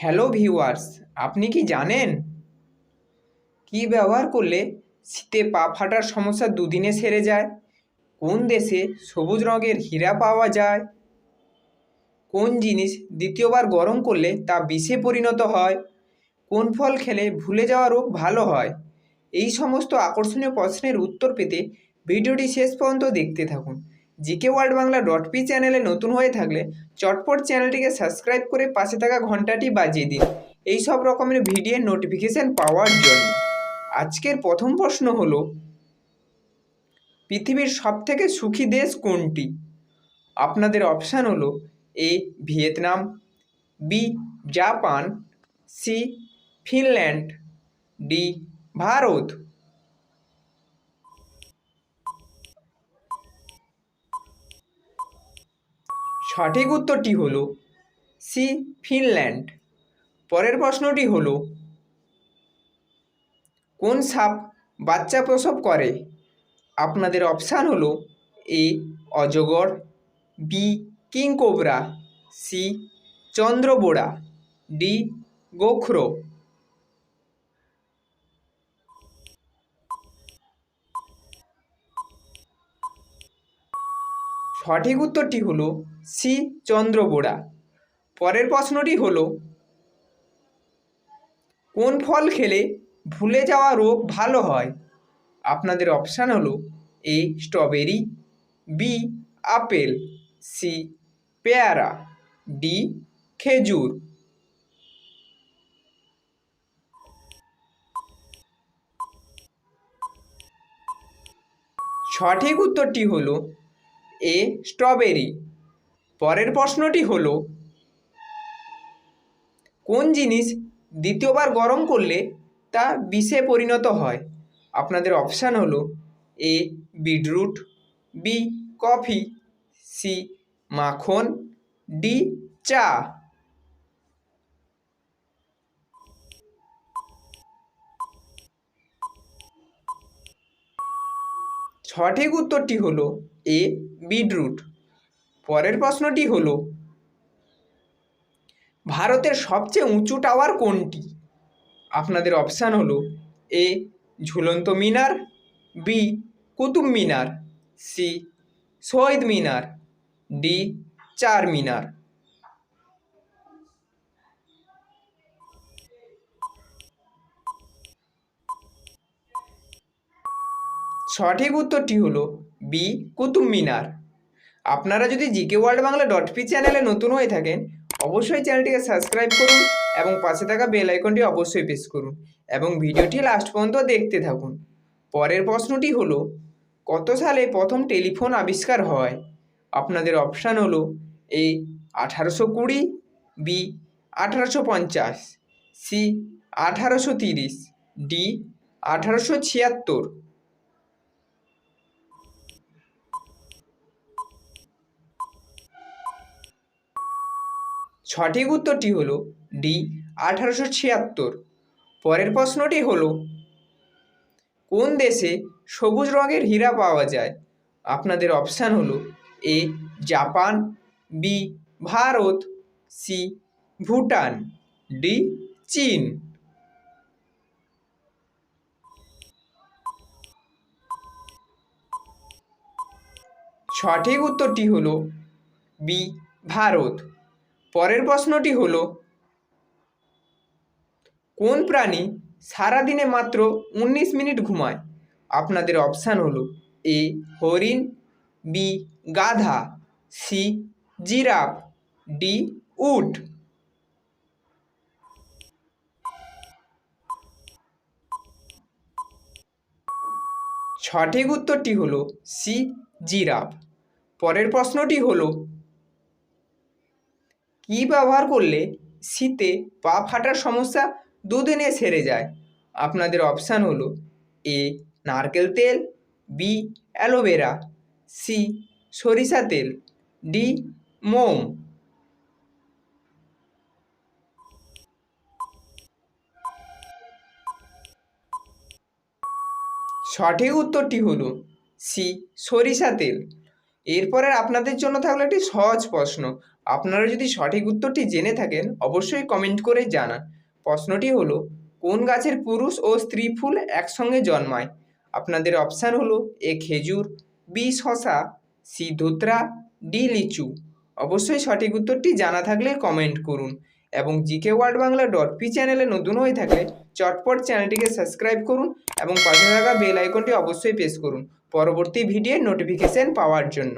Hello viewers আপনি কি জানেন? কি ব্যবহার করলে শীতে পা ফাটার সমস্যা দুদিনে সেরে যায়? কোন দেশে সবুজ রঙের হীরা পাওয়া যায়? কোন জিনিস দ্বিতীয়বার গরম করলে তা বিষে পরিণত হয়? কোন ফল খেলে ভুলে যাওয়া রোগ ভালো হয়? এই সমস্ত আকর্ষণীয় প্রশ্নের উত্তর পেতে ভিডিওটি শেষ পর্যন্ত দেখতে থাকুন। GK world Bangla dot P চ্যানেলে নতুন হয়ে থাকলে চটপট চ্যানেলটিকে সাবস্ক্রাইব করে পাশে থাকা ঘন্টাটি বাজিয়ে দিন। এই সব রকমের ভিডিওর নোটিফিকেশান পাওয়ার জন্য। আজকের প্রথম প্রশ্ন হলো, পৃথিবীর সবথেকে সুখী দেশ কোনটি? আপনাদের অপশান হলো, A, Vietnam, B, Japan, C, Finland, D, Bharat. সঠিক উত্তরটি হল সি ফিনল্যান্ড পরের প্রশ্নটি হল, কোন সাপ বাচ্চা প্রসব করে? আপনাদের অপশান হল এ অজগর বি কিং কোবরা সি চন্দ্রবোড়া ডি গোখরো। সঠিক উত্তরটি হলো সি চন্দ্রবোড়া পরের প্রশ্নটি হলো, কোন ফল খেলে ভুলে যাওয়া রোগ ভালো হয়? আপনাদের অপশান হলো A, strawberry, B, apple, C, পেয়ারা, ডি, খেজুর। সঠিক উত্তরটি হলো এ স্ট্রবেরি। পরের প্রশ্নটি হলো, কোন জিনিস দ্বিতীয়বার গরম করলে তা বিষে পরিণত হয়? আপনাদের অপশান হলো, A beetroot, B coffee, C মাখন, ডি চা। সঠিক উত্তরটি হলো এ, বিটরুট। পরের প্রশ্নটি হলো, ভারতের সবচেয়ে উঁচু টাওয়ার কোনটি? আপনাদের অপশান হলো A, Jhulanta Minar B Qutub Minar C Shaheed Minar D Char Minar. সঠিক উত্তরটি হলো বি, কুতুব মিনার। আপনারা যদি GK world Bangla dot P চ্যানেলে নতুন হয়ে থাকেন, অবশ্যই চ্যানেলটিকে সাবস্ক্রাইব করুন এবং পাশে থাকা বেল আইকনটি অবশ্যই প্রেস করুন এবং ভিডিওটি লাস্ট পর্যন্ত দেখতে থাকুন। পরের প্রশ্নটি হলো, কত সালে প্রথম টেলিফোন আবিষ্কার হয়? আপনাদের অপশান হলো এ, আঠারোশো কুড়ি, বি, আঠারোশো পঞ্চাশ, সি, আঠারোশো তিরিশ, ডি, আঠারোশো ছিয়াত্তর। সঠিক উত্তরটি হলো ডি, আঠারোশো ছিয়াত্তর। পরের প্রশ্নটি হলো, কোন দেশে সবুজ রঙের হীরা পাওয়া যায়? আপনাদের অপশান হলো A, Japan, B, Bharat, C, Bhutan, D, চীন। সঠিক উত্তরটি হলো বি, ভারত। পরের প্রশ্নটি হলো, কোন প্রাণী সারাদিনে মাত্র উনিশ মিনিট ঘুমায়? আপনাদের অপশান হলো, এ, হরিণ, বি, গাধা, সি, জিরাফ, ডি, উট। সঠিক উত্তরটি হলো, সি, জিরাফ। পরের প্রশ্নটি হলো কী ব্যবহার করলে শীতে পা ফাটার সমস্যা দুদিনে সেরে যায়? আপনাদের অপশান হলো এ, নারকেল তেল বি অ্যালোভেরা সি সরিষা তেল ডি মোম। সঠিক উত্তরটি হলো সি সরিষা তেল। এরপরের আপনাদের জন্য থাকল একটি সহজ প্রশ্ন। আপনারা যদি সঠিক উত্তরটি জেনে থাকেন, অবশ্যই কমেন্ট করে জানান। প্রশ্নটি হলো, কোন গাছের পুরুষ ও স্ত্রী ফুল একসঙ্গে জন্মায়? আপনাদের অপশান হলো, এ খেজুর বি শশা সি ধুতরা ডি লিচু। অবশ্যই সঠিক উত্তরটি জানা থাকলে কমেন্ট করুন। এবং GK world Bangla dot P চ্যানেলে নতুন হয়ে থাকলে চটপট চ্যানেলটিকে সাবস্ক্রাইব করুন এবং পাশে থাকা বেল আইকনটি অবশ্যই প্রেস করুন। পরবর্তী ভিডিওর নোটিফিকেশান পাওয়ার জন্য।